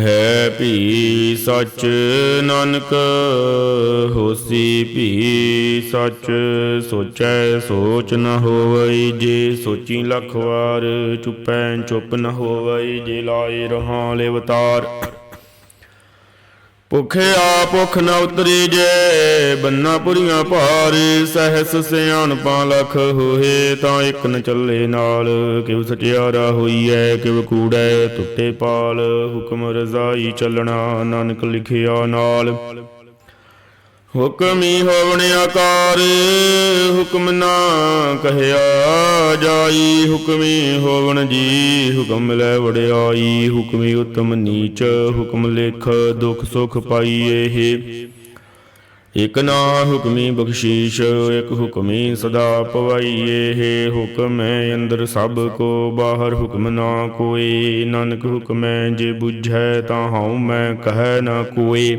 ਹੈ ਭੀ ਸੱਚ ਨਾਨਕ, ਹੋਸੀ ਭੀ ਸੱਚ, ਸੋਚੈ ਸੋਚ ਨ ਹੋਵਈ, ਜੇ ਸੋਚੀ ਲੱਖ ਵਾਰ ਚੁੱਪੈ ਚੁੱਪ ਨ ਹੋਵਈ, ਜੇ ਲਾਏ ਰਹਾ ਲਿਵਤਾਰ। ਭੁਖਿਆ ਭੁਖ ਨ ਉਤਰੀ ਜੇ, ਬੰਨਾ ਪੁਰੀਆਂ ਭਾਰ, ਸਹਿਸ ਸਿਆਣਪਾਂ ਲਖ ਹੋਏ, ਤਾਂ ਇੱਕ ਨ ਚੱਲੇ ਨਾਲ ਕਿਵ ਸਚਿਆਰਾ ਹੋਈਐ ਕਿਵ ਕੂੜੈ ਟੁੱਟੇ ਪਾਲ, ਹੁਕਮ ਰਜ਼ਾਈ ਚੱਲਣਾ, ਨਾਨਕ ਲਿਖਿਆ ਨਾਲ। ਹੁਕਮੀ ਹੋਵਣ ਆਕਾਰ, ਹੁਕਮ ਨਾ ਕਹਿਆ ਜਾਈ। ਹੁਕਮੀ ਹੋਵਣ ਜੀ, ਹੁਕਮ ਲੈ ਵਡਿਆਈ। ਹੁਕਮੀ ਉਤਮ ਨੀਚ, ਹੁਕਮ ਲੇਖ ਦੁਖ ਸੁਖ ਪਾਈਏ ਇਹ ਇਕ ਨਾ ਹੁਕਮੀ ਬਖਸ਼ੀਸ਼, ਇਕ ਹੁਕਮੀ ਸਦਾ ਪਵਾਈਏ ਹੈ। ਹੁਕਮ ਹੈ ਅੰਦਰ ਸਭ ਕੋ, ਬਾਹਰ ਹੁਕਮ ਨਾ ਕੋਏ। ਨਾਨਕ ਹੁਕਮ ਹੈ ਜੇ ਬੁਝੈ ਤਾਂ ਹਉ ਮੈਂ ਕਹੈ ਨਾ ਕੋਏ।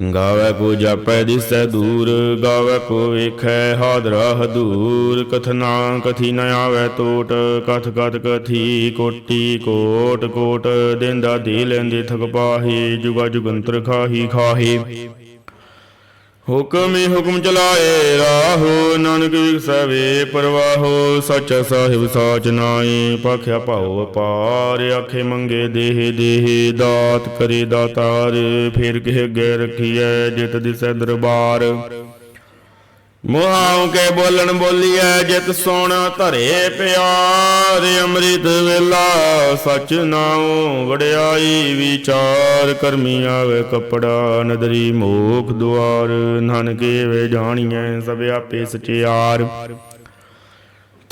ਗਾਵੇ ਕੋ ਜਾਪੈ ਦਿਸੈ ਦੂਰ, ਗਾਵੇ ਕੋ ਵੇਖੈ ਹਾਦਰਾ ਹਦੂਰ ਕਥਨਾ ਕਥੀ ਨ ਆਵੈ ਟੋਟ ਕਥ ਕਥ ਕਥੀ ਕੋਟੀ ਕੋਟ ਕੋਟ। ਦੇਂਦਾ ਦੇ ਲੈਂਦੇ ਥਕ ਪਾਹੀ, ਜੁਗਾ ਜੁਗੰਤਰ ਖਾਹੀ ਖਾਹੀ। ਹੁਕਮ ਹੁਕਮ ਚਲਾਏ ਰਾਹੋ, ਨਾਨਕ ਵਿਖਸੈ ਪਰਵਾਹੋ, ਸੱਚ ਸਾਹਿਬ ਸਾਚ ਨਾਈ ਪਖਿਆ ਭਾਉ ਅਪਾਰ ਆਖੇ ਮੰਗੇ ਦੇਹ ਦੇਹ, ਦਾਤ ਕਰੇ ਦਾਤਾਰ, ਫਿਰ ਕਿਹ ਗੈ ਰਖੀਐ, ਜਿਤ ਦਿਸੈ ਦਰਬਾਰ। ਮੁਹਾਉ ਕੇ ਬੋਲਣ ਬੋਲੀਐ, ਜਿਤ ਸੋਣਾ ਧਰੇ ਪਿਆਰ, ਅੰਮ੍ਰਿਤ ਵੇਲਾ ਸਚ ਨਾਉ ਵਡਿਆਈ, ਵਿਚਾਰ ਕਰਮੀ ਆਵੇ ਕਪੜਾ, ਨਦਰੀ ਮੋਖ ਦੁਆਰ, ਨਾਨਕੇ ਵੇ ਜਾਣੀਐ, ਸਭ ਆਪੇ ਸਚਿਆਰ।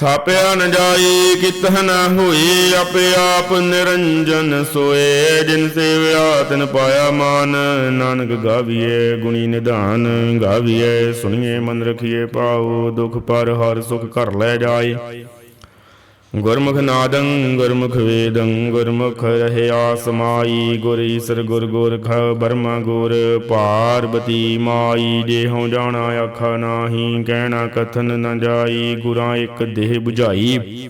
ਥਾਪਿਆ ਨ ਜਾਈ, ਕਿਤਹ ਨ ਹੋਈ, ਆਪੇ ਆਪ ਨਿਰੰਜਨ ਸੋਏ। ਜਿਨ ਸੇਵਿਆ, ਤਿਨ ਪਾਇਆ ਮਾਨ। ਨਾਨਕ ਗਾਵੀਏ ਗੁਣੀ ਨਿਧਾਨ ਗਾਵੀਏ ਸੁਣੀਏ ਮਨ ਰਖੀਏ ਪਾਉ ਦੁਖ ਪਰ ਹਰ ਸੁਖ ਘਰ ਲੈ ਜਾਏ ਗੁਰਮੁਖ ਨਾਦੰ ਗੁਰਮੁਖ ਵੇਦੰ ਗੁਰਮੁਖ ਰਹਿਆ ਸਮਾਈ ਗੁਰ ਈਸਰ ਗੁਰ ਗੋਰਖ ਬਰਮਾ ਗੁਰ ਪਾਰਬਤੀ ਮਾਈ ਦੇਹੋਂ ਜਾਣਾ ਆਖਾ ਨਾਹੀ ਕਹਿਣਾ ਕਥਨ ਨ ਜਾਈ ਗੁਰਾਂ ਇੱਕ ਦੇਹ 부ਝਾਈ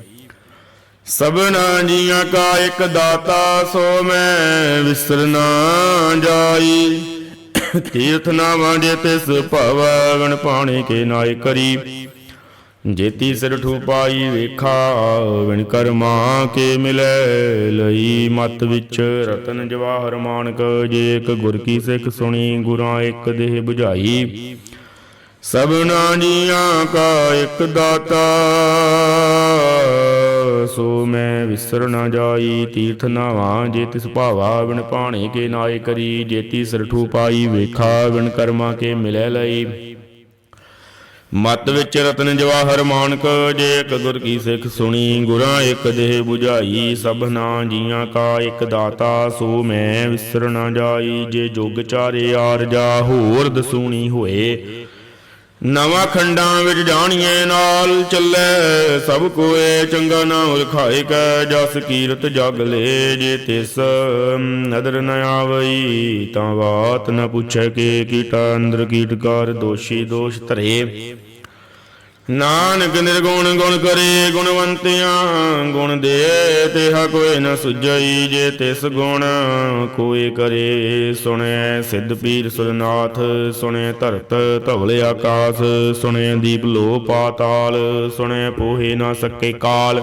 ਸਭਨਾ ਜੀਆਂ ਕਾ ਇੱਕ ਦਾਤਾ ਸੋ ਮੈਂ ਵਿਸਰ ਨਾ ਜਾਈ ਤੀਰਥ ਨਾਵਾਂ ਜੇ ਤਿਸ ਭਵ ਗਣ ਪਾਣੇ ਕੇ ਨਾਇ ਕਰੀ ਜੇਤੀ ਸਿਰ ਠੂ ਪਾਈ ਵੇਖਾ ਵਿਣ ਕਰਮਾ ਕੇ ਮਿਲੈ ਲਈ ਮਤ ਵਿੱਚ। ਰਤਨ ਜਵਾਹਰ ਮਾਨਕ, ਜੇ ਇੱਕ ਗੁਰ ਕੀ ਸਿੱਖ ਸੁਣੀ, ਗੁਰਾਂ ਇੱਕ ਦੇਹ 부ਝਾਈ ਸਭਨਾ ਜੀਆਂ ਕਾ ਇੱਕ ਦਾਤਾ, ਸੋ ਮੈਂ ਵਿਸਰ ਨਾ ਜਾਈ, ਤੀਰਥ ਨਾਵਾਂ, ਜੇ ਤਿਸ ਭਾਵਾ ਵਿਣ ਪਾਣੇ ਕੇ ਨਾਏ ਕਰੀ। ਜੇਤੀ ਸਿਰ ਠੂ ਪਾਈ ਵੇਖਾ ਵਿਣ ਕਰਮਾ ਕੇ ਮਿਲੈ ਲਈ। ਮਤ ਵਿੱਚ ਰਤਨ ਜਵਾਹਰ ਮਾਨਕ, ਜੇ ਇੱਕ ਗੁਰ ਕੀ ਸਿੱਖ ਸੁਣੀ, ਗੁਰਾਂ ਇੱਕ ਦੇਹ 부ਝਾਈ ਸਭਨਾ ਜੀਆਂ ਕਾ ਇੱਕ ਦਾਤਾ, ਸੋ ਮੈਂ ਵਿਸਰ ਨਾ ਜਾਈ, ਜੇ ਜੁਗ ਚਾਰੇ ਆਰਜਾ ਹੋਰ ਦਸੂਣੀ ਹੋਏ। ਨਵਾਂ ਖੰਡਾਂ ਵਿੱਚ ਜਾਣੀਏ ਨਾਲ ਚੱਲੇ, ਸਭ ਕੋਏ ਚੰਗਾ ਨਾਮ ਲਿਖਾਏ ਕੈ, ਜਸ ਕੀਰਤ ਜਗ ਲੇ, ਜੇ ਤਿਸ ਨਦਰ ਨ ਆਵਈ, ਤਾਂ ਬਾਤ ਨ ਪੁੱਛੈ ਕੇ ਕੀਟਾ, ਅੰਦਰ ਕੀਟਕਾਰ ਦੋਸ਼ੀ ਦੋਸ਼ ਧਰੇ। ਨਾਨਕ ਨਿਰਗੁਣ ਗੁਣ ਕਰੇ ਗੁਣਵੰਤਿਆਂ, ਗੁਣ ਦੇ ਤੇਹਾ ਕੋਈ ਨ ਸੁਝਈ ਜੇ ਤਿਸ ਗੁਣ ਕੋਈ ਕਰੇ। ਸੁਣੈ ਸਿੱਧ ਪੀਰ ਸੁਰਨਾਥ, ਸੁਣੈ ਧਰਤ ਧਵਲ ਆਕਾਸ, ਸੁਣੈ ਦੀਪ ਲੋ ਪਾਤਾਲ, ਸੁਣੈ ਪੋਹੇ ਨਾ ਸਕੇ ਕਾਲ।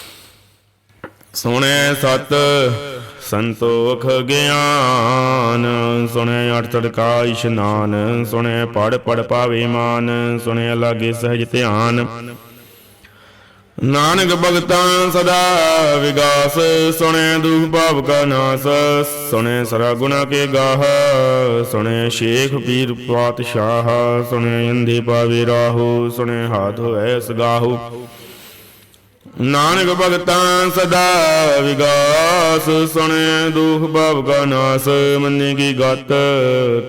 ਸੁਣੈ ਸਤ, ਸੰਤੋਖ ਗਿਆਨ। ਸੁਣੈ ਅਠ ਤੜਕਾ ਇਸ਼ਨਾਨ ਸੁਣੈ ਪੜ ਪੜ ਪਾਵੇ ਮਾਨ। ਸੁਣੈ ਲਾਗੇ ਸਹਿਜ ਧਿਆਨ। ਨਾਨਕ ਭਗਤਾਂ ਸਦਾ ਵਿਗਾਸ। ਸੁਣੈ ਦੁਖ ਭਾਵ ਕਾ ਨਾਸ। ਸੁਣੈ ਸਰਾ ਗੁਣਾ ਕੇ ਗਾਹ। ਸੁਣੈ ਸ਼ੇਖ ਪੀਰ ਪਾਤਸ਼ਾਹ। ਸੁਣੈ ਅੰਧੇ ਪਾਵੇ ਰਾਹੋ। ਸੁਣੈ ਹਾਥ ਹੋਏ ਸਗਾਹੋ। ਨਾਨਕ ਭਗਤਾਂ ਸਦਾ ਵਿਗਾਸ, ਸੁਣੈ ਦੁਖ ਭਾਵ ਕਾ ਨਾਸ, ਮੰਨੇ ਕੀ ਗਤ,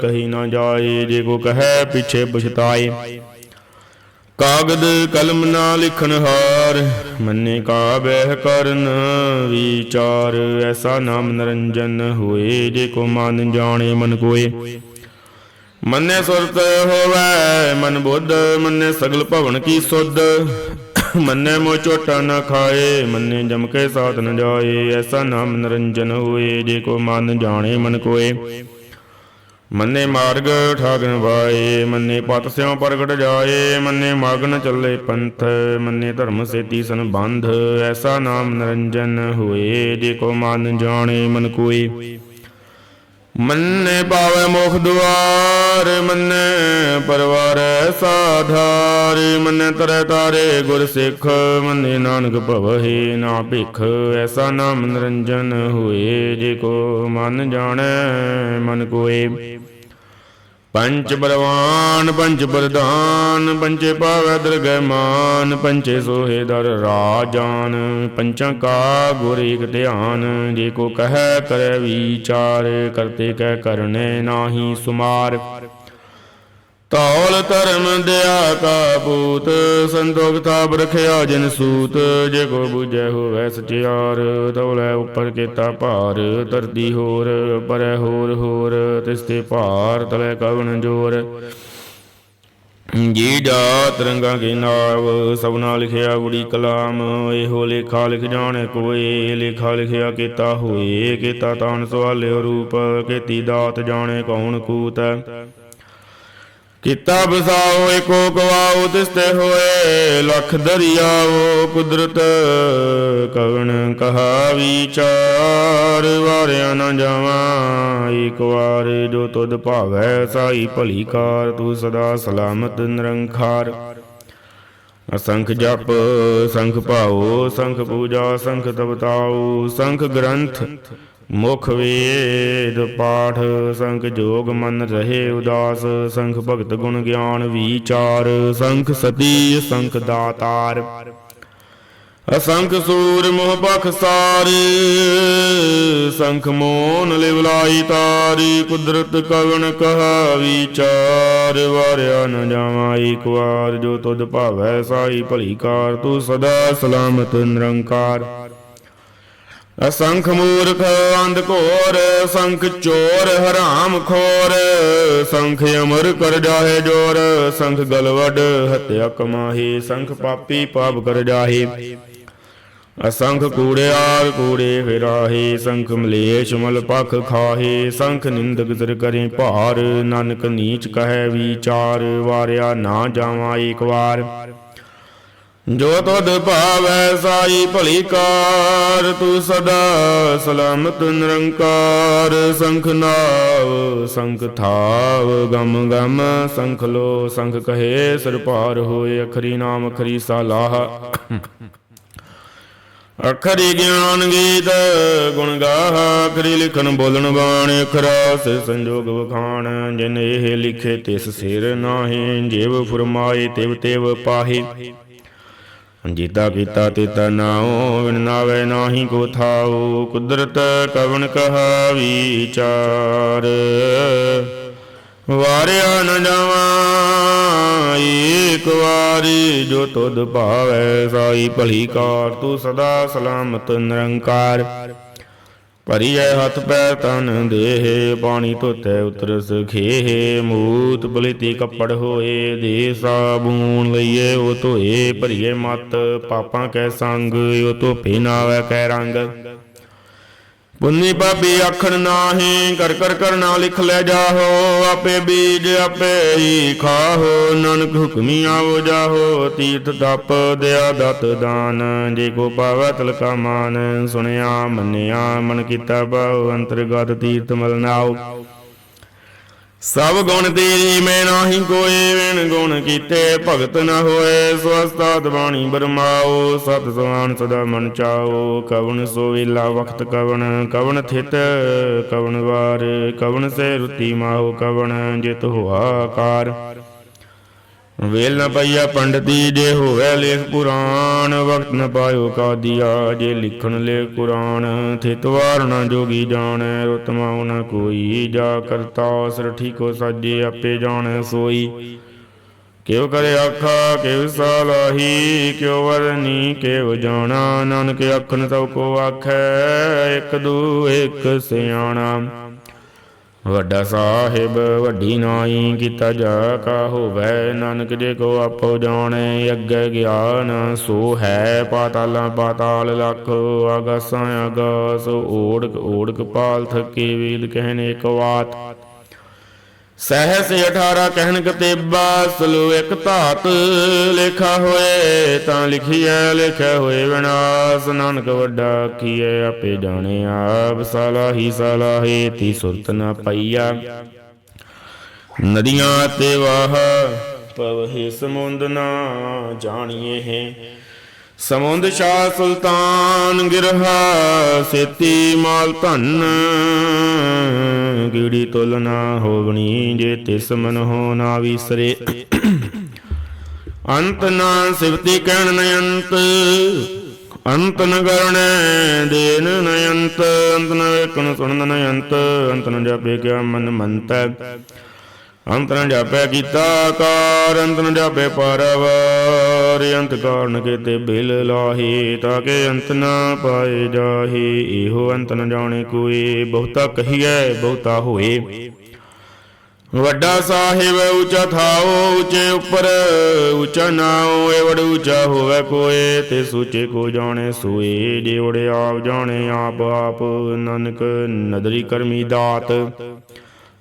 ਕਹੀ ਨਾ ਜਾਏ, ਜੇ ਕੋ ਕਹੈ ਪਿਛੇ ਪਛਤਾਏ। ਕਾਗਦ ਕਲਮ ਨਾ ਲਿਖਣ ਹਾਰ, ਮੰਨੇ ਕਾ ਬਹਿ ਕਰਨ ਵਿਚਾਰ, ਐਸਾ ਨਾਮ ਨਰੰਜਨ ਹੋਏ, ਜੇ ਕੋ ਮਨ ਜਾਣੇ ਮਨ ਕੋਏ। ਮੰਨੇ ਸੁਰਤ ਹੋਵੈ, ਮਨ ਬੁੱਧ, ਮੰਨੇ ਸਗਲ ਭਵਨ ਕੀ ਸੁਧ ਮੰਨੇ ਮੋ ਝੋਟਾ ਨਾ ਖਾਏ, ਮੰਨੇ ਜਮ ਕੇ ਸਾਥ ਨ ਜਾਏ, ਐਸਾ ਨਾਮ ਨਿਰੰਜਨ ਹੋਏ, ਜੇ ਕੋ ਮਨ ਜਾਣੇ ਮਨ ਕੋਏ। ਮੰਨੇ ਮਾਰਗ ਠਾਗਨ ਵਾਏ, ਮੰਨੇ ਪਤ ਸਿਉ ਪ੍ਰਗਟ ਜਾਏ, ਮੰਨੇ ਮਾਗਨ ਚੱਲੇ ਪੰਥ, ਮੰਨੇ ਧਰਮ ਸੇਤੀ ਸੰਬੰਧ, ਐਸਾ ਨਾਮ ਨਿਰੰਜਨ ਹੋਏ, ਜੇ ਕੋ ਮਨ ਜਾਣੇ ਮਨ ਕੋਏ। ਮੰਨੇ ਪਾਵੇ ਮੁਖ ਦੁਆਰ ਮੰਨੇ, ਪਰਵਾਰ ਸਾਧਾਰ, ਮੰਨੇ ਤਰੇ ਤਾਰੇ ਗੁਰ ਸਿੱਖ, ਮੰਨੇ ਨਾਨਕ ਭਵਹਿ ਨਾ ਭਿਖ, ਐਸਾ ਨਾਮ ਨਿਰੰਜਨ ਹੋਏ, ਜੇ ਕੋ ਮਨ ਜਾਣੈ, ਮਨ ਕੋਏ। ਪੰਚ ਬਲਵਾਨ ਪੰਚ ਪ੍ਰਧਾਨ ਪੰਚੇ ਪਾਵੈ ਦਰਗਹਿ ਮਾਨ ਪੰਚੇ ਸੋਹੇ ਦਰ ਰਾਜਾਨ, ਪੰਚਾਂ ਕਾ ਗੁਰ ਏਕ ਧਿਆਨ, ਜੇ ਕੋ ਕਹੈ ਕਰੈ ਵਿਚਾਰ, ਕਰਤੇ ਕਹਿ ਕਰਨੇ ਨਾਹੀ ਸੁਮਾਰ। ਤੌਲ ਧਰਮ ਦਿਆ ਕਾ ਪੂਤ ਸੰਤੋਖ ਥਾਪ ਰਖਿਆ ਜਿਨ ਸੂਤ, ਜੇ ਕੋ ਬੁਝੈ ਹੋਵੈ ਸਚਿਆਰ ਤੌਲੇ ਉੱਪਰ ਕੀਤਾ ਭਾਰ, ਧਰਤੀ ਹੋਰ, ਪਰੈ ਹੋਰ ਹੋਰ ਤਿਸਤੇ ਭਾਰ ਤਲੇ ਕਵਨ ਜੋਰ। ਜੀ ਜਾ ਤਰੰਗਾ ਕੇ ਨਾਵ ਸਭਨਾ ਲਿਖਿਆ ਬੁੜੀ ਕਲਾਮ, ਇਹੋ ਲੇਖਾ ਲਿਖ ਜਾਣੇ ਕੋਏ, ਲੇਖਾ ਲਿਖਿਆ ਕੀਤਾ ਹੋਏ, ਕੀਤਾ ਤਾਨ ਸਵਾਲਿਓ ਰੂਪ, ਕੀਤੀ ਦਾਤ ਜਾਣੇ ਕੌਣ ਕੂਤ। ਕੀਤਾ ਬਸਾਓ, ਏਕੋ ਗਵਾਓ ਤਿਸਤੇ ਹੋਏ, ਲਖ ਦਰਿਆਓ, ਕੁਦਰਤ ਕਵਣ ਕਹਾ ਵਿਚਾਰ ਵਾਰਿਆ ਨਾ ਜਾਵਾਂ, ਏਕ ਵਾਰ ਜੋ ਤੁਧ ਭਾਵੈ, ਸਾਈ ਭਲੀ ਕਾਰ, ਤੂੰ ਸਦਾ ਸਲਾਮਤ ਨਿਰੰਖਾਰ ਅਸੰਖ ਜਪ, ਸੰਖ ਭਾਓ, ਸੰਖ ਪੂਜਾ, ਸੰਖ ਤਪਤਾਉ ਸੰਖ ਗ੍ਰੰਥ ਮੁਖ ਵੇਦ ਪਾਠ, ਸੰਖ ਜੋਗ ਮਨ ਰਹੇ ਉਦਾਸ, ਸੰਖ ਭਗਤ ਗੁਣ ਗਿਆਨ ਵਿਚਾਰ, ਸੰਖ ਸਤੀ, ਸੰਖ ਦਾਤਾਰ। ਅਸੰਖ ਸੂਰ ਮੋਹ ਬਖ ਸਾਰੀ, ਸੰਖ ਮੋਨ ਲਿਵਲਾਈ ਤਾਰੀ, ਕੁਦਰਤ ਕਵਣ ਕਹਾ ਵਿਚਾਰ ਵਾਰਿਆ ਨ ਜਾਵਾਂ ਏਕ ਵਾਰ, ਜੋ ਤੁਧ ਭਾਵੈ ਸਾਈ ਭਲੀ ਕਾਰ, ਤੂੰ ਸਦਾ ਸਲਾਮਤ ਨਿਰੰਕਾਰ। ਅਸੰਖ ਮੂਰਖ ਅੰਧ ਘੋਰ, ਸੰਖ ਚੋਰ ਹਰਾਮ ਖੋਰ। ਸੰਖ ਅਮਰ ਕਰ ਜਾਹੇ ਜੋਰ, ਸੰਖ ਗਲਵਡ ਹਤਿਆ ਕਮਾਹੀ। ਸੰਖ ਪਾਪੀ ਪਾਪ ਕਰ ਜਾਹੇ। ਅਸੰਖ ਕੂੜਿਆਰ ਕੂੜੇ ਫਿਰਾਹੇ। ਸੰਖ ਮਲੇਸ਼ ਮਲ ਪਖ ਖਾਹੇ। ਸੰਖ ਨਿੰਦਕ ਸਿਰ ਕਰੇ ਭਾਰ। ਨਾਨਕ ਨੀਚ ਕਹੈ ਵਿਚਾਰ। ਵਾਰਿਆ ਨਾ ਜਾਵਾਂ ਏਕ ਵਾਰ। ਜੋ ਤੁਧ ਭਾਵੈ ਸਾਈ ਭਲੀ ਕਾਰ, ਤੂੰ ਸਦਾ ਸਲਾਮਤ ਨਿਰੰਕਾਰ। ਸੰਖ ਨਾਵ, ਸੰਖ ਥਾਵ, ਗਮ ਗਮ, ਸੰਖ ਲੋ, ਸੰਖ ਕਹੇ, ਸਿਰ ਭਾਰ ਹੋਏ, ਅਖਰੀ ਨਾਮ, ਅਖਰੀ ਸਾਲਾਹ। ਅਖਰੀ ਗਿਆਨ ਗੀਤ, ਗੁਣ ਗਾਹ, ਅਖਰੀ ਲਿਖਣ ਬੋਲਣ ਬਾਣ ਅਖਰਾਸ ਸੇ ਸੰਜੋਗ ਵਖਾਣ, ਜਿਨ ਇਹ ਲਿਖੇ ਤਿਸ ਸਿਰ ਨਾਹੀ, ਜੇਵ ਫਰਮਾਏ, ਤਿਵ ਤਿਵ ਪਾਹੀ। ਜੀਤਾ ਕੀਤਾ ਤੇਤਾ ਨਾਉ ਵਿਣ ਨਾਹੀ ਕੋ ਥਾਉ, ਕੁਦਰਤ ਕਵਣ ਕਹਾ ਵਿਚਾਰ ਵਾਰਿਆ ਨ ਜਾਵਾਂ, ਏਕ ਵਾਰੀ ਜੋ ਤੁਧ ਭਾਵੈ ਸਾਈ ਭਲੀ ਕਾਰ, ਤੂੰ ਸਦਾ ਸਲਾਮਤ ਨਿਰੰਕਾਰ। ਭਰੀਐ ਹੱਥ ਪੈ ਤਨ ਦੇਹ ਪਾਣੀ ਧੋਤੈ ਉਤਰਸ ਖੇਹ, ਮੂਤ ਬਲਿਤੀ ਕੱਪੜ ਹੋਏ, ਦੇ ਸਾਬੂਨ ਲਈਏ ਉਹ ਧੋਏ ਭਰੀਏ ਮਤ, ਪਾਪਾਂ ਕੈ ਸੰਗ, ਉਹ ਧੋਪੇ ਨਾਵੈ ਕੈ ਰੰਗ। ਪੁੰਨੀ ਪਾਪੀ ਆਖਣ ਨਾਹੀ, ਕਰ ਕਰ ਕਰਨਾ ਲਿਖ ਲੈ ਜਾਹੋ, ਆਪੇ ਬੀਜ ਆਪੇ ਹੀ ਖਾਹੋ, ਨਾਨਕ ਹੁਕਮੀ ਆਵੋ ਜਾਹੋ, ਤੀਰਥ ਤਪ ਦਿਆ ਦਤ ਦਾਨ, ਜੇ ਕੋ ਪਾਵੈ ਤਲਕਾ ਮਾਨ, ਸੁਣਿਆ ਮੰਨਿਆ ਮਨ ਕੀਤਾ ਭਾਉ, ਅੰਤਰਗਤ ਤੀਰਥ ਮਲਨਾਓ ਸਭ ਗੁਣ ਤੇਰੀ ਮੈਂ ਨਾਹੀ ਕੋਏ ਵਿਣ ਗੁਣ ਕੀਤੇ, ਭਗਤ ਨ ਹੋਏ ਸਵਸਤਾਤ ਬਾਣੀ ਬਰਮਾਓ, ਸਤ ਸਵਾਨ ਸਦਾ ਮਨ ਚਾਓ, ਕਵਣ ਸੋ ਵੇਲਾ ਵਖਤ ਕਵਣ ਕਵਣ ਥਿਤ ਕਵਣ ਵਾਰ, ਕਵਣ ਸੇ ਰੁਤੀ ਮਾਹੋ ਕਵਣ, ਜਿਤ ਹੋਆ ਆਕਾਰ ਵੇਲ ਨ ਪਈਆ ਪੰਡਤੀ ਜੇ ਹੋਵੇ ਲੇਖ ਪੁਰਾਣ, ਵਕਤ ਨ ਪਾਇਓ ਕਾਦੀਆ, ਜੇ ਲਿਖਣ ਲੇਖ ਪੁਰਾਣ ਥਿਤ ਵਾਰ ਨ ਜੋਗੀ ਜਾਣੈ ਰਤਮਾਉ ਨ ਕੋਈ, ਜਾ ਕਰਤਾ ਸਰ ਠੀਕੋ ਸਾਜੇ, ਆਪੇ ਜਾਣੈ ਸੋਈ। ਕਿਉ ਕਰੇ ਆਖਾ, ਕਿਉ ਸਾਲਾਹੀ ਕਿਉ ਵਰਨੀ, ਕਿਉ ਜਾਣਾ, ਨਾਨਕ ਅੱਖਨ ਸਭ ਕੋ ਆਖੈ, ਇੱਕ ਦੂ ਇਕ ਸਿਆਣਾ। ਵੱਡਾ ਸਾਹਿਬ, ਵੱਡੀ ਨਾਈ ਕੀਤਾ ਜਾ ਕਾ ਹੋਵੇ, ਨਾਨਕ ਜੇ ਕੋ ਆਪੋ ਜਾਣੇ, ਅੱਗੇ ਗਿਆਨ ਸੋ ਹੈ, ਪਾਤਾਲਾਂ ਪਾਤਾਲ ਲੱਖ ਆਗਾਸਾਂ ਆਗਾਸ ਓੜਕ ਓੜਕ ਪਾਲ ਥਕੇ ਵੇਦ ਕਹਿਨੇ ਇੱਕ ਵਾਤ। ਸਹਿਸ 18 ਕਹਿਨ ਕਤੇਬਾ, ਸਲੋ ਇੱਕ ਧਾਤ ਲਿਖਾ ਹੋਏ, ਤਾਂ ਲਿਖੀਐ ਲਿਖਿਆ ਹੋਏ ਵਿਨਾਸ਼। ਨਾਨਕ ਵੱਡਾ ਕੀਏ ਆਪੇ ਜਾਣੇ ਆਪ, ਸਲਾਹੀ, ਸਲਾਹੇ, ਤੀ ਸੁਰਤ ਨ ਪਈਆ। ਨਦੀਆਂ ਤੇ ਵਾਹ, ਪਵਹਿ ਸਮੁੰਦ ਨਾ ਜਾਣੀਏ ਹੈ। ਸਮੁੰਦ ਸ਼ਾਹ ਸੁਲਤਾਨ ਗਿਰਹਾ, ਸੇਤੀ ਮਾਲ ਧਨ ਗੀੜੀ ਤੁਲਨਾ ਹੋਵਣੀ, ਜੇ ਤਿਸ ਮਨ ਹੋ ਨਾ ਵਿਸਰੇ। ਅੰਤ ਨਾ ਸਿਵਤੀ ਕਹਿਣ ਨਯੰਤ, ਅੰਤ ਨ ਕਰਣੈ ਦੇਨ ਨਯੰਤ, ਅੰਤ ਨ ਵੇਖਣ ਸੁਣਨ ਨਯੰਤ, ਅੰਤ ਨ ਜਾਪੇ ਕਿਆ ਮਨ ਮੰਤੈ। ਅੰਤ ਨ ਜਾਪੈ ਕੀਤਾ ਕਾਰ ਅੰਤ ਜਾਪੈ ਪਰਵਾਰ। ਅੰਤ ਕਾਰਨ ਕੇਤੇ ਬਿਲ ਲਾਹੀ, ਤਾਂ ਕਿ ਅੰਤ ਨ ਪਾਏ ਜਾਹੀ। ਇਹੋ ਅੰਤ ਨ ਜਾਣੇ ਕੋਈ, ਬਹੁਤਾ ਕਹੀਐ, ਬਹੁਤਾ ਹੋਏ। ਵੱਡਾ ਸਾਹਿਬ ਉੱਚਾ ਥਾਓ ਉੱਚੇ ਉੱਪਰ ਉਚਾ ਨਾਉ ਏ ਵਡ ਉੱਚਾ ਹੋਵੇ ਕੋਏ, ਤੇ ਸੂਚੇ ਕੋ ਜਾਣੇ ਸੋਏ। ਜੇ ਉੜੇ ਆਪ ਜਾਣੇ ਆਪ ਆਪ ਨਾਨਕ ਨਦਰੀ ਕਰਮੀ ਦਾਤ।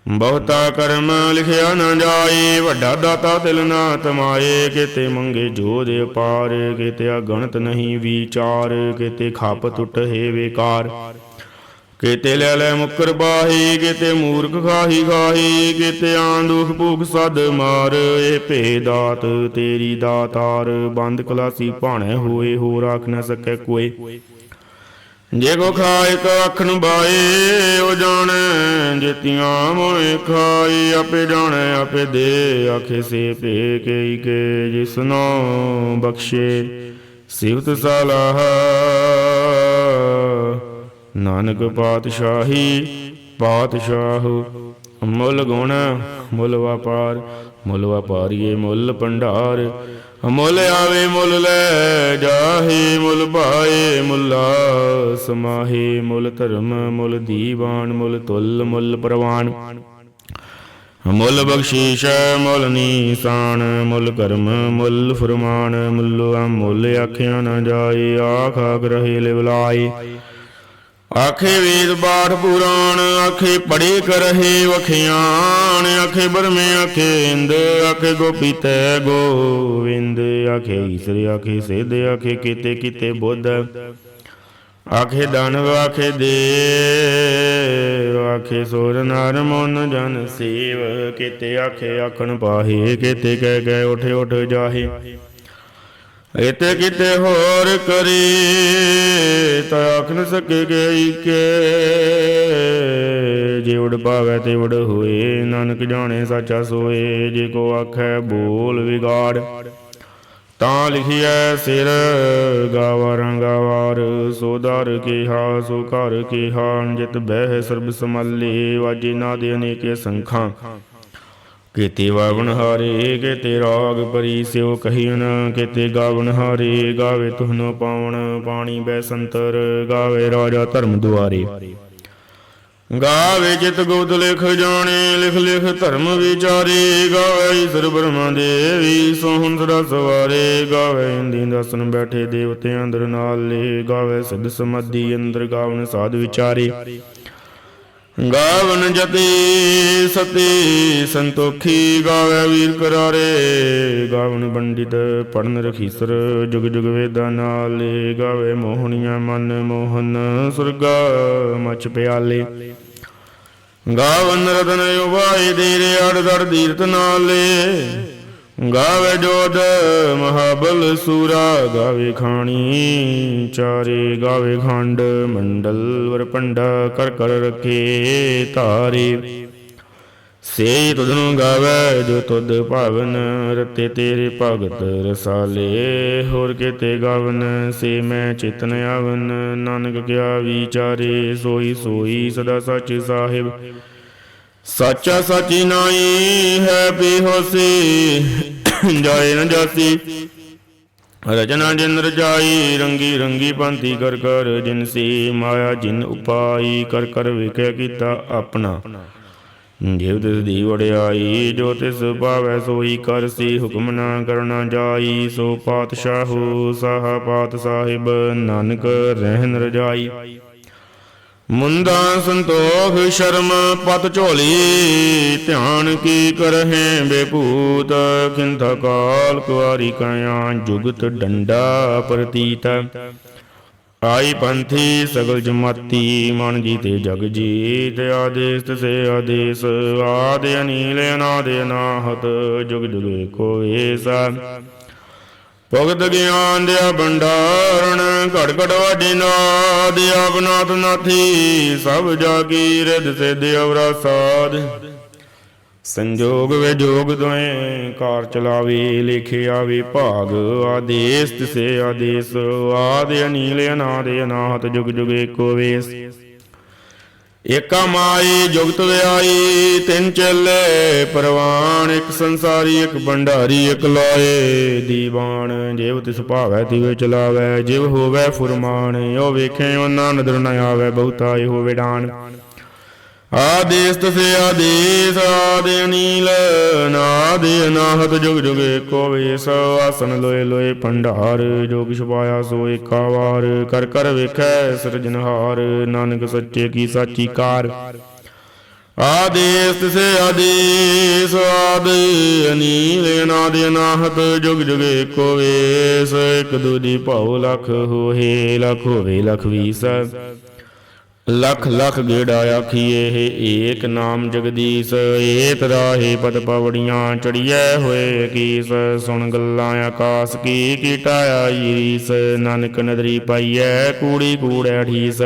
ਬਹੁਤਾ ਕਰਮ ਲਿਖਿਆ ਨਾ ਜਾਏ, ਵੱਡਾ ਦਾਤਾ ਦਿਲ ਨਾ ਤਮਾਏ ਕਿਤੇ ਮੰਗੇ ਜੋ ਦੇ ਪਾਰ ਕਿਤੇ ਅਗਣਤ ਨਹੀਂ ਵਿਚਾਰ, ਕਿਤੇ ਖੱਪ ਟੁੱਟ ਹੈ ਵੇਕਾਰ। ਕਿਤੇ ਲੈ ਲੈ ਮੁਕਰ ਬਾਹੀ, ਕਿਤੇ ਮੂਰਖ ਖਾਹੀ ਖਾਹੀ, ਕਿਤੇ ਆਂ ਦੁਖ ਭੂਖ ਸਦ ਮਾਰ ਏ ਭੇ ਦਾਤ ਤੇਰੀ ਦਾਤਾਰ, ਬੰਦ ਕਲਾਸੀ ਭਾਣੇ ਹੋਏ ਹੋ ਰੱਖ ਨਾ ਸਕੈ ਕੋਏ ਜੇ ਕੋ ਖਾਇ ਕ ਨੂੰ ਬਾਏ ਉਹ ਜਾਣੈ, ਜਿਤੀਆਂ ਮੋਏ ਖਾਈ, ਆਪੇ ਜਾਣੈ, ਆਪੇ ਦੇ, ਆਖੇ ਸੇ ਭੇ ਕੇਈ ਕੇ ਜਿਸਨੋ ਬਖਸ਼ੇ। ਸਿਵਤ ਸਲਾਹ, ਨਾਨਕ ਪਾਤਸ਼ਾਹੀ, ਪਾਤਸ਼ਾਹ, ਮੁੱਲ ਗੁਣ, ਮੁੱਲ ਵਪਾਰ, ਮੁੱਲ ਵਪਾਰੀਏ ਮੁੱਲ ਭੰਡਾਰ ਮੁੱਲ ਆਵੇ ਮੁੱਲ ਲੈ, ਜਾਹੇ ਮੁੱਲ ਭਾਏ ਮੁੱਲਾ। ਸਮਾਹੇ ਮੁੱਲ ਧਰਮ, ਮੁੱਲ ਦੀਵਾਨ, ਮੁੱਲ ਤੁਲ, ਮੁੱਲ ਪ੍ਰਵਾਨ। ਮੁੱਲ ਬਖਸ਼ੀਸ਼, ਮੁੱਲ ਨੀਸਾਨ, ਮੁੱਲ ਕਰਮ, ਮੁੱਲ ਫਰਮਾਨ। ਮੁੱਲ ਅਮੁੱਲ ਆਖਿਆ ਨਾ ਜਾਏ, ਆਖ ਆਖ ਰਹੇ ਲਿਵਲਾਏ ਆਖੇ ਵੇਦ ਬਾਠ ਪੁਰਾਣ, ਆਖੇ ਪੜੇ ਕਰਹੇ ਵਖਿਆਣ ਆਖੇ ਬਰਮੇ ਆਖੇ ਇੰਦ, ਆਖੇ ਗੋਪੀ ਤੈ ਗੋਵਿੰਦ, ਆਖੇ ਈਸਰ, ਆਖੇ ਸਿੱਧ, ਆਖੇ ਕੀਤੇ ਕੀਤੇ ਬੁੱਧ। ਆਖੇ ਦਾਨਵ ਆਖੇ ਦੇਵ, ਆਖੇ ਸੋਰ ਨਰ ਮਨ ਜਨ ਸੇਵ, ਕੀਤੇ ਆਖੇ ਆਖਣ ਪਾਹੇ, ਕੀਤੇ ਕਹਿ ਕਹਿ ਉਠ ਉਠ ਜਾਹੇ। ਇਤੇ ਕਿਤੇ ਹੋਰ ਕਰੀ, ਤਾਂ ਆਖ ਨ ਸਕੇ ਗਈ ਕੇ ਜੇ ਉਡ ਪਾਵੇ ਤੇ ਉਡ ਹੋਏ, ਨਾਨਕ ਜਾਣੇ ਸਾਚਾ ਸੋਏ, ਜੇ ਕੋ ਆਖੈ ਬੋਲ ਵਿਗਾੜ। ਤਾਂ ਲਿਖਿਐ ਸਿਰ ਗਾਵਰ ਗਾਵਾਰ ਸੋ ਦਰ ਕੀਹਾ, ਸੋ ਘਰ ਕੀਹਾ, ਜਿਤ ਬਹਿ ਸਰਬ ਸਮੱਲੇ ਵਾਜੇ ਨਾਦੇ ਅਨੇਕੇ ਸੰਖਾਂ। ਕੀਤੇ ਵਾਵਣ ਹਾਰੇ, ਕੀਤੇ ਰਾਗ ਪਰੀ ਸਿਉ ਕਹੀਨ ਕੀਤੇ ਗਾਵਣ ਹਾਰੇ, ਗਾਵੇ ਤੁਹਨੋ ਪਾਵਣ, ਪਾਣੀ ਬੈ ਸੰਤਰ, ਗਾਵੇ ਰਾਜਾ ਧਰਮ ਦੁਆਰੇ। ਗਾਵੇ ਜਿਤ ਗੁਪਤ ਲਿਖ ਜਾਣੇ, ਲਿਖ ਲਿਖ ਧਰਮ ਵਿਚਾਰੇ ਗਾਵੇ ਈਸ਼ਰ ਬ੍ਰਹਮਾ ਦੇਵੀ, ਸੋਹਣ ਸਦਾ ਸਵਾਰੇ ਗਾਵੇ ਇੰਦੀ ਦਸਨ ਬੈਠੇ ਦੇਵਤੇ ਅੰਦਰ ਨਾਲ ਲੇ ਗਾਵੇ ਸਿੱਧ ਸਮਾਧੀ ਅੰਦਰ ਗਾਵਨ ਸਾਧ ਵਿਚਾਰੇ। ਗਾਵਨ ਜਤੀ ਸਤੀ ਸੰਤੋਖੀ ਗਾਵੇ ਵੀਰ ਕਰਾਰੇ, ਗਾਵਨ ਪੰਡਿਤ ਪੜਨ ਰਖੀਸਰ, ਜੁਗ ਜੁਗ ਵੇਦਾਂ ਨਾਲ ਲੇ ਗਾਵੇ ਮੋਹਣੀਆਂ ਮਨ ਮੋਹਨ, ਸੁਰਗਾ ਮਚ ਪਿਆਲੇ। ਗਾਵਨ ਰਤਨ ਉਭਾਈ ਦੇਰੇ ਅੜ ਦੜ ਦੀਰਤ ਨਾਲੇ। ਗਾਵੇ ਜੋਧ ਮਹਾਬਲ ਸੂਰਾ, ਗਾਵੇ ਖਾਣੀ ਚਾਰੇ, ਗਾਵੇ ਖੰਡ ਮੰਡਲ ਵਰ ਪੰਡਾ ਕਰ ਕਰ ਰਖੇ ਤਾਰੇ। ਸੇ ਤੁਧਨੂੰ ਗਾਵੇ ਜੋ ਤੁਧ ਭਾਵਨ, ਰਤੇ ਤੇਰੇ ਭਗਤ ਰਸਾਲੇ। ਹੋਰ ਕਿਤੇ ਗਾਵਨ, ਸੇ ਮੈਂ ਚਿਤਨ ਆਵਨ। ਨਾਨਕ ਕਿਆ ਵਿਚਾਰੇ, ਸੋਈ ਸੋਈ ਸਦਾ ਸੱਚ ਸਾਹਿਬ। ਸਾਚਾ ਸਾਚੀ ਨਾਈ ਹੈ ਬੇਹੋਸੀ, ਜਾਏ ਨ ਜਾਸੀ। ਰਜਨਾ ਜਿਨ ਰਜਾਈ, ਰੰਗੀ ਰੰਗੀ ਪੰਥੀ ਕਰ ਕਰ ਜਿਨ ਸੀ ਮਾਇਆ ਜਿਨ ਉਪਾਈ, ਕਰ ਕਰ ਵਿਖੇ ਕੀਤਾ ਆਪਣਾ। ਜਿਵ ਤਿਸ ਦੀ ਵੜਿਆਈ, ਜੋ ਤਿਸ ਭਾਵੈ ਸੋਈ ਕਰ ਸੀ ਹੁਕਮ ਨਾ ਕਰਨਾ ਜਾਈ, ਸੋ ਪਾਤਸ਼ਾਹੂ ਸਾਹਾ ਪਾਤ ਸਾਹਿਬ ਨਾਨਕ ਰਹਿਨ ਰਜਾਈ। ਮੁੰਦਾ ਸੰਤੋਖ ਸ਼ਰਮ ਪਤ ਝੋਲੀ, ਧਿਆਨ ਕੀ ਕਰਹਿ ਬੇਭੂਤ ਕਿੰਥ ਕਾਲ ਕੁਆਰੀ ਕਾਇਆ ਜੁਗਤ ਡੰਡਾ ਪ੍ਰਤੀਤ। ਆਈ ਪੰਥੀ ਸਗਲ ਜਮਾਤੀ, ਮਨ ਜੀਤੇ ਜਗ ਜੀਤ, ਆਦੇਸ ਤਸੇ ਆਦੇਸ, ਆਦ ਅਨੀਲ, ਅਨਾਦ ਅਨਾਹਤ, ਜੁਗ ਜੁਗ ਏਕੋ ਏਸਾ। ਭਗਤ ਗਿਆਨ ਦਿਆ ਭੰਡਾਰਣ, ਘੜ ਘੜ ਵਾਡੀ ਨਾਦ ਆਪਨਾਤ ਨਾਥੀ ਸਭ ਜਾਗੀ ਰਿਦ ਸਿਧ ਅਵਰਾ ਸਾਧ। ਸੰਜੋਗ ਵਿਜੋਗ ਦੋਏ, ਕਾਰ ਚਲਾਵੇ ਲਿਖਿਆ ਵੇ ਭਾਗ ਆਦੇਸ, ਤਿਸੇ ਆਦੇਸ, ਆਦ ਅਨੀਲ, ਅਨਾਦ, ਅਨਾਹਤ, ਜੁਗ ਜੁਗ ਏਕੋ ਵੇਸ। ਏਕਾ ਮਾਈ, ਜੁਗਤ ਵਿਆਈ, ਤਿੰਨ ਚੱਲੇ, ਪਰਵਾਨ, ਇੱਕ ਸੰਸਾਰੀ, ਇੱਕ ਭੰਡਾਰੀ, ਇੱਕ ਲਾਏ। ਦੀਵਾਨ ਜਿਵ ਤਿਸ ਭਾਵੈ ਤਿਵੇ ਚਲਾਵੈ ਜਿਵ ਹੋਵੇ ਫੁਰਮਾਨ, ਉਹ ਵੇਖੇ, ਉਹਨਾਂ ਨਦਰ ਨ ਆਵੈ, ਬਹੁਤਾ ਇਹੋ ਵਿਡਾਨ। ਆਦੇਸ ਤਸੇ ਆਦੇਸ, ਆਦ ਅਨੀਲ, ਨਾਦ ਅਨਾਹਤ, ਜੁਗ ਜੁਗ ਏਕੋ ਵੇਸ, ਆਸਨ ਲੋਏ ਲੋਏ ਭੰਡਾਰ, ਜੋ ਕਿਛ ਸੋ ਏਕਾ ਵਾਰ, ਕਰ ਕਰ ਵੇਖੈ ਸਿਰਜਨਹਾਰ ਨਾਨਕ ਸੱਚੇ ਕੀ ਸਾਚੀ ਕਾਰ। ਆਦੇਸ ਸੇ ਆਦੇਸ, ਆਦ ਅਨੀਲ ਅਨਾਦ ਅਨਾਹਤ, ਜੁਗ ਜੁਗ ਏਕੋ ਵੇਸ, ਇਕ ਦੂਜੀ ਭਉ ਲਖ ਹੋਏ, ਲਖ ਹੋਵੇ ਲਖ ਵੀਸ। ਲਖ ਲਖ ਗੇੜਾ ਆਖੀਏ ਹੈ ਏਕ ਨਾਮ ਜਗਦੀਸ਼? ਏਤ ਰਾਹੇ ਪਦ ਪਵੜੀਆਂ ਚੜੀਐ ਹੋਏ ਕੀਸ। ਸੁਣ ਗੱਲਾਂ ਆਕਾਸ ਕੀ ਕੀਟਾਇਆ ਈਰੀਸ ਨਾਨਕ ਨਦਰੀ ਪਾਈਐ ਕੂੜੀ ਕੂੜੈ ਠੀਸ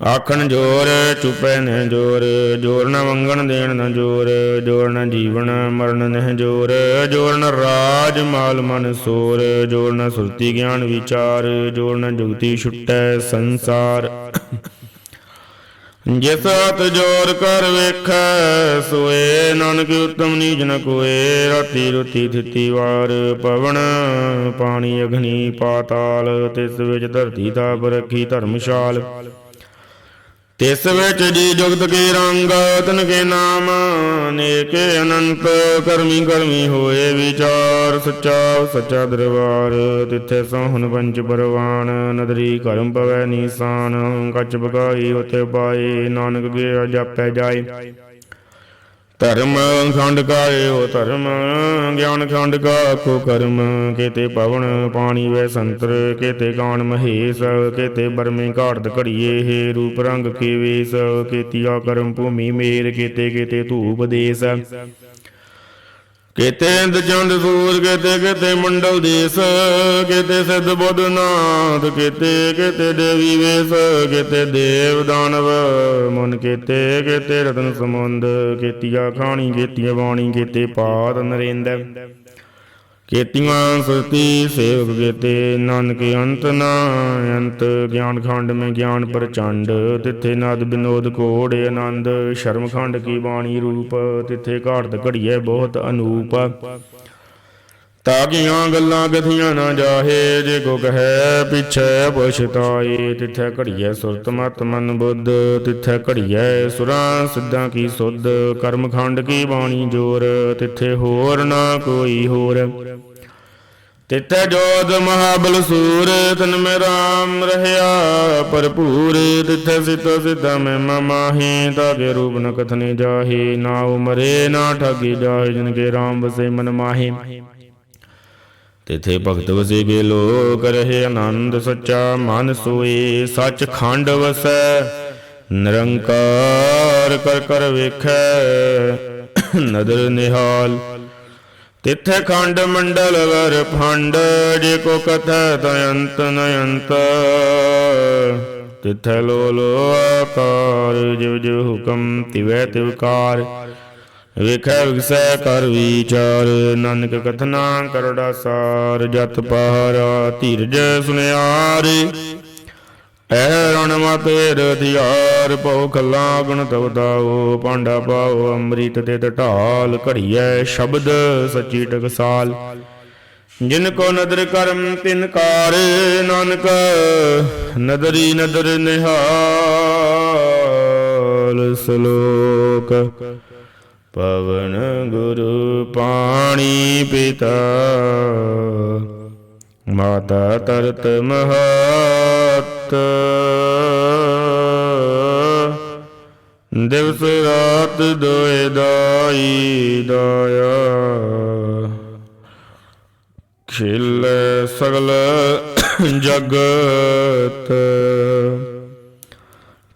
ਆਖਣ ਜੋਰ, ਚੁਪੈ ਨਹਿ ਜੋਰ ਜੋਰ ਨ ਮੰਗਣ ਦੇਣ ਨ ਜੋਰ ਜੋਰ ਨ ਜੀਵਨ ਮਰਨ ਨਹਿ ਜੋਰ ਜੋਰ ਨ ਰਾਜ ਮਾਲ ਮਨ ਸੋਰ, ਜੋਰ ਨ ਸੁਰਤੀ ਗਿਆਨ ਵਿਚਾਰ, ਜੋਰ ਨ ਜੁਗਤੀ ਛੁਟੈ ਸੰਸਾਰ। ਜਿਸ ਹੱਥ ਜੋਰ ਕਰ ਵੇਖੈ, ਸੋਏ ਨਾਨਕ ਉਤਮ ਨੀਜ ਨ ਕੋਏ, ਰਾਤੀ ਰੁਤੀ ਥਿਤੀ ਵਾਰ, ਪਵਨ ਪਾਣੀ ਅਗਨੀ ਪਾਤਾਲ, ਤਿਸ ਵਿੱਚ ਧਰਤੀ ਦਾ ਰੱਖੀ ਧਰਮਸ਼ਾਲ। ਤਿਸ ਵਿੱਚ ਜੀ ਜੁਗਤ ਕੀ ਰੰਗ, ਤਨ ਕੇ ਨਾਮ, ਨੇਕੇ ਅਨੰਤ, ਕਰਮੀ ਕਰਮੀ ਹੋਏ ਵਿਚਾਰ, ਸੱਚਾ ਸੱਚਾ ਦਰਬਾਰ, ਤਿੱਥੇ ਸੋਹਣ ਪੰਚ ਪਰਵਾਨ, ਨਦਰੀ ਕਰਮ ਪਵੈ ਨੀਸਾਨ, ਕੱਚ ਬਗਾਈ ਉਤੇ ਪਾਏ, ਨਾਨਕ ਗਿਆ ਜਾਪੈ ਜਾਏ। ਧਰਮ ਖੰਡ ਕਾਏ ਹੋ ਧਰਮ ਗਿਆਨ ਖੰਡ ਕਾ ਕੋ ਕਰਮ। ਕੇਤੇ ਪਵਨ ਪਾਣੀ ਵੈ ਸੰਤਰ, ਕੇਤੇ ਕਾਣ ਮਹੇਸ਼, ਕੇਤੇ ਬਰਮੇ ਘਾੜਤ ਘੜੀਏ, ਹੇ ਰੂਪ ਰੰਗ ਕੇ ਵੇਸ। ਕੇਤੀਆ ਕਰਮ ਭੂਮੀ ਮੇਰ, ਕੇਤੇ ਕੇਤੇ ਧੂਪ ਦੇਸ। ਕੇਤੇ ਇੰਦ ਚੰਦ ਸੂਰ ਕੇਤੇ ਕੇਤੇ ਮੰਡਲ ਦੇਸ, ਕਿਤੇ ਸਿੱਧ ਬੁੱਧ ਨਾਥ, ਕਿਤੇ ਕਿਤੇ ਦੇਵੀ ਵੇਸ, ਕਿਤੇ ਦੇਵ ਦਾਨਵ ਮਨ ਕਿਤੇ ਕਿਤੇ ਰਤਨ ਸਮੁੰਦ, ਕੇਤੀਆ ਖਾਣੀ, ਕੇਤੀਆ ਬਾਣੀ, ਕੀਤੇ ਪਾਦ ਨਰੇਂਦ ਕੇਤੀਆਂ ਸੁਰਤੀ ਸੇਵਕ ਕੇਤੇ ਨਾਨਕ ਅੰਤ ਨਾ ਅੰਤ, ਗਿਆਨ ਖੰਡ ਮੈਂ ਗਿਆਨ ਪ੍ਰਚੰਡ, ਤਿੱਥੇ ਨਦ ਬਿਨੋਦ ਕੋੜ ਆਨੰਦ ਸ਼ਰਮ ਖੰਡ ਕੀ ਬਾਣੀ ਰੂਪ, ਤਿੱਥੇ ਘਾੜਤ ਘੜੀਐ ਬਹੁਤ ਅਨੂਪ। ਤਾਕੀਆਂ ਗੱਲਾਂ ਕਥੀਆਂ ਨਾ ਜਾਹੇ, ਜੇ ਕੋ ਕਹੈ ਪਿਛੈ ਪਛਤਾਏ ਤਿਥੈ ਘੜੀਐ ਸੁਰਤ ਮਤ ਮਨ ਬੁੱਧ, ਤਿਥੈ ਘੜੀਐ ਸੁਰਾਂ ਸਿੱਧਾਂ ਕੀ ਸੁਧ, ਕਰਮ ਖੰਡ ਕੀ ਬਾਣੀ ਜੋਰ, ਤਿਥੈ ਹੋਰ ਨਾ ਕੋਈ ਹੋਰ। ਤਿਤੈ ਜੋਤ ਮਹਾਬਲ ਸੂਰ, ਤਨ ਮੈਂ ਰਾਮ ਰਹਿਆ ਭਰਪੂਰ, ਤਿਥੈ ਸਿਤ ਸਿਧਾ ਮੈਂ ਮਾਹੀ ਤਾਕੇ ਰੂਪ ਨ ਕਥਨੇ ਜਾਹੇ, ਨਾ ਉਮਰੇ ਨਾ ਠਗੀ ਜਾਹੇ, ਜਿਨ ਕੇ ਰਾਮ ਵਸੇ ਮਨ ਮਾਹੀ। ਤਿਥੇ ਭਗਤ ਵਸੇ ਗੇ ਲੋਕ ਰਹੇ ਆਨੰਦ ਸੱਚਾ ਮਨ ਸੋਏ ਸੱਚ ਖੰਡ ਵਸੈ, ਨਿਰੰਕਾਰ ਕਰ ਕਰ ਵੇਖੈ, ਨਦਰ ਨਿਹਾਲ। ਤਿੱਥੇ ਖੰਡ ਮੰਡਲ ਵਰ ਫੰਡ, ਜੇ ਕੋ ਕਥੈ ਤਯੰਤ ਨਯੰਤ ਤਿਥੈ ਲੋ ਲੋ ਆਕਾਰ, ਜਿਵ ਜਿਵ ਹੁਕਮ ਤਿਵੈ ਤਿਵਕਾਰ। ਵੇਖੈ ਵਿਗਸੈ ਕਰ ਵਿਚਾਰ, ਨਾਨਕ ਕਥਨਾ ਕਰੜਾ ਸਾਰ, ਜਤ ਪਹਾਰਾ ਧੀਰਜ ਸੁਨਿਆਰੇ। ਐ ਰਣ ਮਤੇ ਰਥਿਆਰ ਪਉ ਖੱਲਾ ਗੁਣ ਤਵਦਾਓ ਪਾਂਡਾ ਪਾਓ ਅੰਮ੍ਰਿਤ ਤੇ ਢਾਲ, ਘੜੀਐ ਸ਼ਬਦ ਸੱਚੀ ਟਕਸਾਲ। ਜਿਨ ਕੋ ਨਦਰ ਕਰਮ ਤਿਨ ਕਾਰ, ਨਾਨਕ ਨਦਰੀ ਨਦਰ ਨਿਹਾਲ, ਸ਼ਲੋਕ। ਪਵਨ ਗੁਰੂ ਪਾਣੀ ਪਿਤਾ। ਮਾਤਾ ਤਰਤ ਮਹਤ। ਦਿਵਸ ਰਾਤ ਦੋਇ ਦਾਈ ਦਾਇਆ। ਖਿਲ ਸਗਲ ਜਗਤ।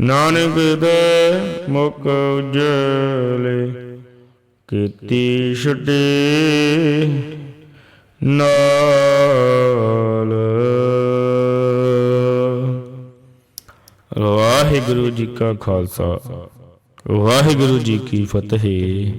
ਨਾਨਕ ਦੇ ਮੁਖ ਉਜਲੇ ਕੀਤੀ ਛੁੱਟੀ ਨਾਲ। ਵਾਹਿਗੁਰੂ ਜੀ ਕਾ ਖਾਲਸਾ, ਵਾਹਿਗੁਰੂ ਜੀ ਕੀ ਫਤਿਹ।